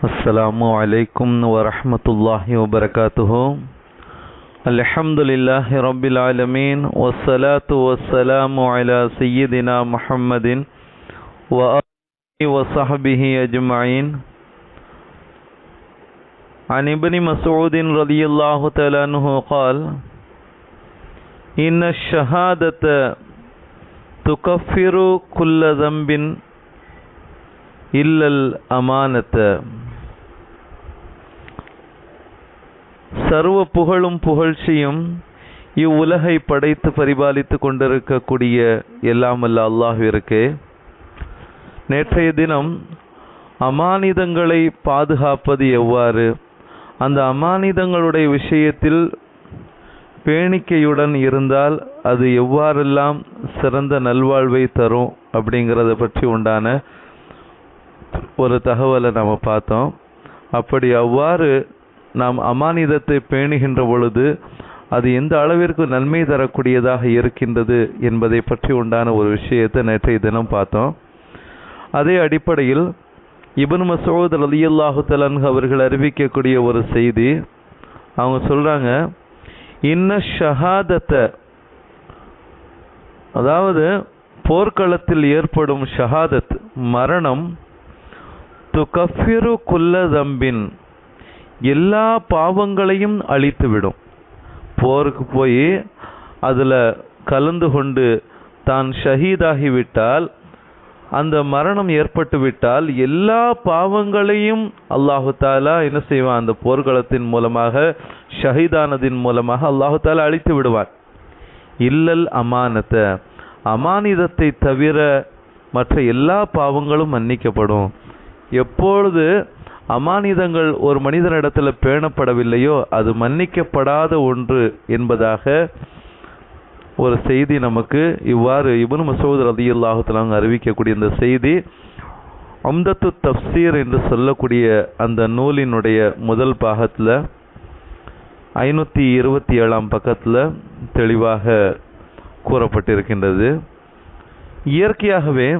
السلام عليكم ورحمة الله وبركاته. الحمد لله رب العالمين والصلاة والسلام على سيدنا محمد وآله وصحبه أجمعين عن ابن مسعود رضي الله تعالى عنه قال إن الشهادة تكفر كل ذنب إلا الأمانة. சர்வ புகழும் புகழ்ச்சியும் இவ்வுலகை படைத்து பரிபாலித்து கொண்டிருக்கக்கூடிய எல்லாமல்ல அல்லாஹிற்கு நேற்றைய தினம் அமானிதங்களை பாதுகாப்பது எவ்வாறு? அந்த அமானிதங்களுடைய விஷயத்தில் பேணிக்கையுடன் இருந்தால் அது எவ்வாறெல்லாம் சிறந்த நல்வாழ்வை தரும் அப்படிங்கிறத பற்றி உண்டான ஒரு தகவலை நம்ம பார்த்தோம். அப்படி அவ்வாறு நாம் அமானிதத்தை பேணுகின்ற பொழுது அது எந்த அளவிற்கு நன்மை தரக்கூடியதாக இருக்கின்றது என்பதை பற்றி உண்டான ஒரு விஷயத்தை நேற்றைய தினம் பார்த்தோம். அதே அடிப்படையில் இபன் மசோத் அலியல்லாஹு தலன்ஹு அவர்கள் அறிவிக்கக்கூடிய ஒரு செய்தி அவங்க சொல்கிறாங்க இன்ன ஷஹாதத்தை அதாவது போர்க்களத்தில் ஏற்படும் ஷஹாதத் மரணம் துகஃபிரு குல்ல தம்பின் எல்லா பாவங்களையும் அழித்துவிடும். போருக்கு போய் அதில் கலந்து கொண்டு தான் ஷஹீதாகிவிட்டால் அந்த மரணம் ஏற்பட்டு விட்டால் எல்லா பாவங்களையும் அல்லாஹு தாலா என்ன செய்வான்? அந்த போர்க்களத்தின் மூலமாக ஷஹீதானதின் மூலமாக அல்லாஹு தாலா அழித்து விடுவான். இல்லல் அமானத்தை. அமானிதத்தை தவிர மற்ற எல்லா பாவங்களும் மன்னிக்கப்படும். எப்பொழுது அமானிதங்கள் ஒரு மனிதனிடத்தில் பேணப்படவில்லையோ அது மன்னிக்கப்படாத ஒன்று என்பதாக ஒரு செய்தி நமக்கு இவ்வாறு இபனு மசூத் ரதி அல்லாஹுத்தலாங்க அறிவிக்கக்கூடிய இந்த செய்தி அம்தத்து தப்சீர் என்று சொல்லக்கூடிய அந்த நூலினுடைய முதல் பாகத்தில் ஐநூற்றி இருபத்தி ஏழாம் பக்கத்தில் தெளிவாக கூறப்பட்டிருக்கின்றது. இயற்கையாகவே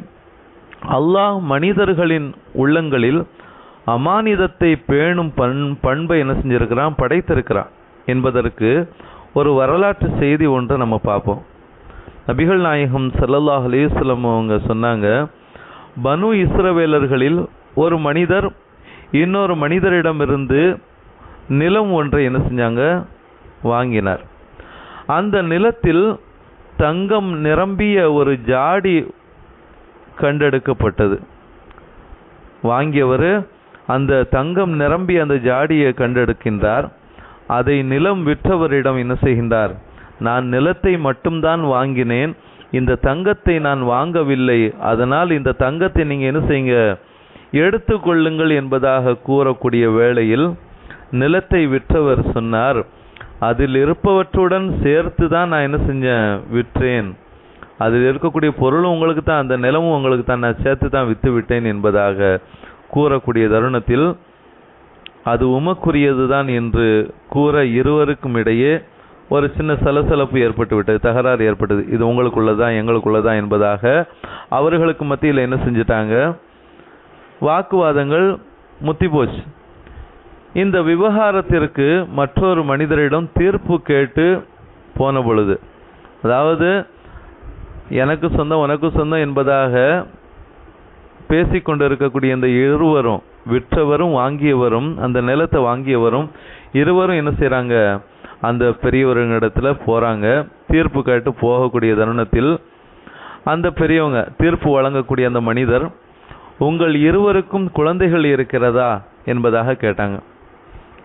அல்லாஹ் மனிதர்களின் உள்ளங்களில் அமானிதத்தை பேணும் பண் பண்பை என்ன செஞ்சுருக்கிறான்? படைத்திருக்கிறான். என்பதற்கு ஒரு வரலாற்று செய்தி ஒன்றை நம்ம பார்ப்போம். நபிகள் நாயகம் சல்லல்லாஹ் அலிஸ்லம் அவங்க சொன்னாங்க பனு இஸ்ரவேலர்களில் ஒரு மனிதர் இன்னொரு மனிதரிடமிருந்து நிலம் ஒன்றை என்ன செஞ்சாங்க? வாங்கினார். அந்த நிலத்தில் தங்கம் நிரம்பிய ஒரு ஜாடி கண்டெடுக்கப்பட்டது. வாங்கியவர் அந்த தங்கம் நிரம்பி அந்த ஜாடியை கண்டெடுக்கின்றார். அதை நிலம் விற்றவரிடம் என்ன செய்கின்றார்? நான் நிலத்தை மட்டும்தான் வாங்கினேன். இந்த தங்கத்தை நான் வாங்கவில்லை. அதனால் இந்த தங்கத்தை நீங்கள் என்ன செய்யுங்க? எடுத்துக்கொள்ளுங்கள் என்பதாக கூறக்கூடிய வேளையில் நிலத்தை விற்றவர் சொன்னார். அதில் இருப்பவற்றுடன் சேர்த்து தான் நான் என்ன செஞ்சேன்? விற்றேன். அதில் இருக்கக்கூடிய பொருளும் உங்களுக்கு தான் அந்த நிலமும் உங்களுக்கு தான் நான் சேர்த்து தான் விற்று விட்டேன் என்பதாக கூறக்கூடிய தருணத்தில் அது உமக்குரியதுதான் என்று கூற இருவருக்கும் இடையே ஒரு சின்ன சலசலப்பு ஏற்பட்டுவிட்டது தகராறு ஏற்பட்டது. இது உங்களுக்குள்ளதான் எங்களுக்குள்ளதான் என்பதாக அவர்களுக்கு மத்தியில் என்ன செஞ்சிட்டாங்க? வாக்குவாதங்கள் முத்தி போச்சு. இந்த விவகாரத்திற்கு மற்றொரு மனிதரிடம் தீர்ப்பு கேட்டு போன பொழுது அதாவது எனக்கு சொந்தம் உனக்கு சொந்தம் என்பதாக பேசிக்கொண்டிருக்கக்கூடிய இந்த இருவரும் விற்றவரும் வாங்கியவரும் அந்த நிலத்தை வாங்கியவரும் இருவரும் என்ன செய்கிறாங்க அந்த பெரியவர்களிடத்துல போகிறாங்க தீர்ப்பு கேட்டு போகக்கூடிய தருணத்தில் அந்த பெரியவங்க தீர்ப்பு வழங்கக்கூடிய அந்த மனிதர் உங்கள் இருவருக்கும் குழந்தைகள் இருக்கிறதா? என்பதாக கேட்டாங்க.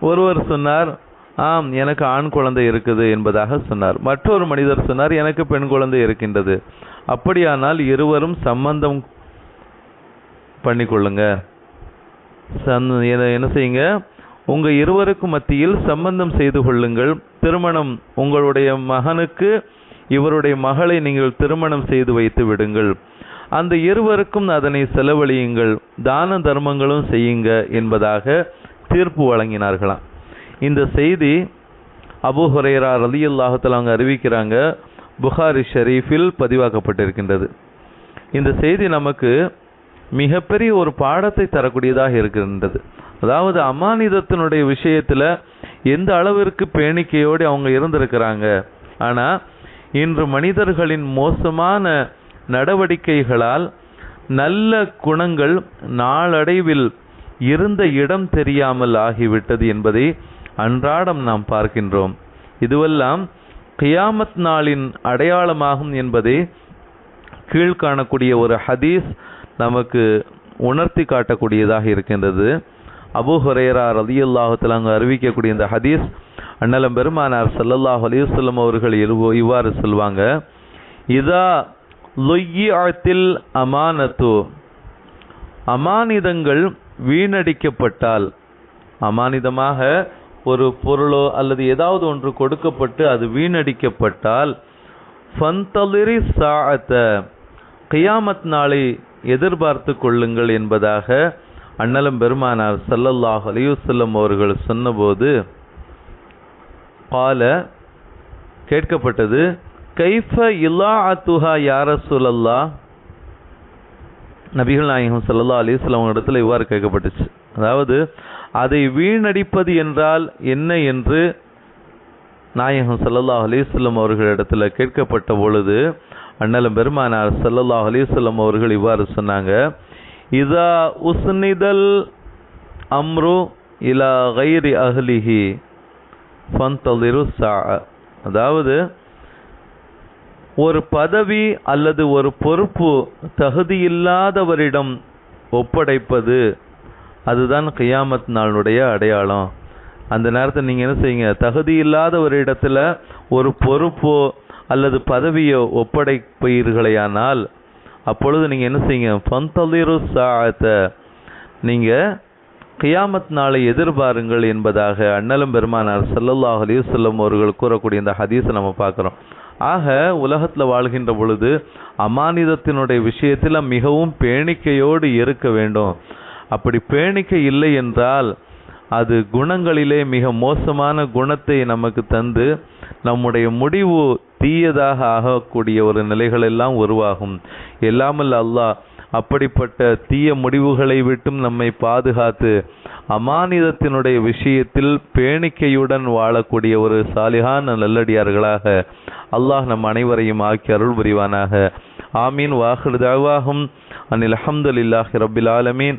ஒருவர் சொன்னார் ஆம் எனக்கு ஆண் குழந்தை இருக்குது என்பதாக சொன்னார். மற்றொரு மனிதர் சொன்னார் எனக்கு பெண் குழந்தை இருக்கின்றது. அப்படியானால் இருவரும் சம்பந்தம் பண்ணிக்கொள்ளுங்க. என்ன செய்யுங்க? உங்கள் இருவருக்கும் மத்தியில் சம்பந்தம் செய்து கொள்ளுங்கள். திருமணம் உங்களுடைய மகனுக்கு இவருடைய மகளை நீங்கள் திருமணம் செய்து வைத்து விடுங்கள். அந்த இருவருக்கும் அதனை செலவழியுங்கள். தான தர்மங்களும் செய்யுங்க என்பதாக தீர்ப்பு வழங்கினார்களாம். இந்த செய்தி அபு ஹுரைரா ரலி அல்லாஹத்தில் அவங்க அறிவிக்கிறாங்க. புகாரி ஷரீஃபில் பதிவாக்கப்பட்டிருக்கின்றது. இந்த செய்தி நமக்கு மிகப்பெரிய ஒரு பாடத்தை தரக்கூடியதாக இருக்கின்றது. அதாவது அமானிதத்தினுடைய விஷயத்தில் எந்த அளவிற்கு பேணிக்கையோடு அவங்க இருந்திருக்கிறாங்க. ஆனால் இன்று மனிதர்களின் மோசமான நடவடிக்கைகளால் நல்ல குணங்கள் நாளடைவில் இருந்த இடம் தெரியாமல் ஆகிவிட்டது என்பதை அன்றாடம் நாம் பார்க்கின்றோம். இதுவெல்லாம் கியாமத் நாளின் அடையாளமாகும் என்பதை கீழ்காணக்கூடிய ஒரு ஹதீஸ் நமக்கு உணர்த்தி காட்டக்கூடியதாக இருக்கின்றது. அபு ஹுரைரா ரலியல்லாஹு அங்கு அறிவிக்கக்கூடிய இந்த ஹதீஸ் அண்ணலம் பெருமானார் சல்லல்லாஹ் அலிவசல்லம் அவர்கள் இவ்வாறு சொல்வாங்க இதா லுய்யிஅத்தில் அமானத்து. அமானிதங்கள் வீணடிக்கப்பட்டால் அமானிதமாக ஒரு பொருளோ அல்லது ஏதாவது ஒன்று கொடுக்கப்பட்டு அது வீணடிக்கப்பட்டால் ஃபந்தலிரி சாத்த கியாமத் நாளை எதிர்பார்த்து கொள்ளுங்கள் என்பதாக அண்ணலம் பெருமானார் சல்லல்லாஹ் அலியுசல்லம் அவர்கள் சொன்னபோது பால கேட்கப்பட்டது கைஃப இலாஅத்துஹா யார சுலல்லா நபிகள் நாயகம் ஸல்லல்லாஹு அலைஹி இடத்துல இவ்வாறு கேட்கப்பட்டுச்சு. அதாவது அதை வீணடிப்பது என்றால் என்ன என்று? நாயகம் சல்லல்லா அலைஹி அவர்களிடத்தில் கேட்கப்பட்ட பொழுது அண்ணலம் பெருமானார் சல்லல்லா அலிசல்லம் அவர்கள் இவ்வாறு சொன்னாங்க இதா உஸ்னிதல் அம்ரு இலா கைரி அஹ்லிஹி ஃபந்தலிரு சா அதாவது ஒரு பதவி அல்லது ஒரு பொறுப்பு தகுதியில்லாதவரிடம் ஒப்படைப்பது அதுதான் கியாமத் நாளுடைய அடையாளம். அந்த நேரத்தை நீங்கள் என்ன செய்யுங்க தகுதி இல்லாதவரிடத்துல ஒரு பொறுப்போ அல்லது பதவியோ ஒப்படைப்பீர்களேயானால் அப்பொழுது நீங்கள் என்ன செய்யுங்க? ஃபந்தலிரு சாத்தை நீங்கள் கியாமத் நாளை எதிர்பாருங்கள் என்பதாக அண்ணலும் பெருமானார் சல்லல்லாஹ் அலைஹி அவர்கள் கூறக்கூடிய இந்த ஹதீஸை நம்ம பார்க்குறோம். ஆக உலகத்தில் வாழ்கின்ற பொழுது அமானிதத்தினுடைய விஷயத்தில் மிகவும் பேணிக்கையோடு இருக்க வேண்டும். அப்படி பேணிக்கை இல்லை என்றால் அது குணங்களிலே மிக மோசமான குணத்தை நமக்கு தந்து நம்முடைய முடிவு தீயதாக ஆகக்கூடிய ஒரு நிலைகள் எல்லாம் உருவாகும். எல்லாமல் அல்லாஹ் அப்படிப்பட்ட தீய முடிவுகளை விட்டும் நம்மை பாதுகாத்து அமானிதத்தினுடைய விஷயத்தில் பேணிக்கையுடன் வாழக்கூடிய ஒரு சாலிகான நல்லடியார்களாக அல்லாஹ் நம் அனைவரையும் ஆக்கி அருள் புரிவானாக. ஆமீன். வாஹிர் அனில் அஹமதுல்லாஹி ரபில் ஆலமீன்.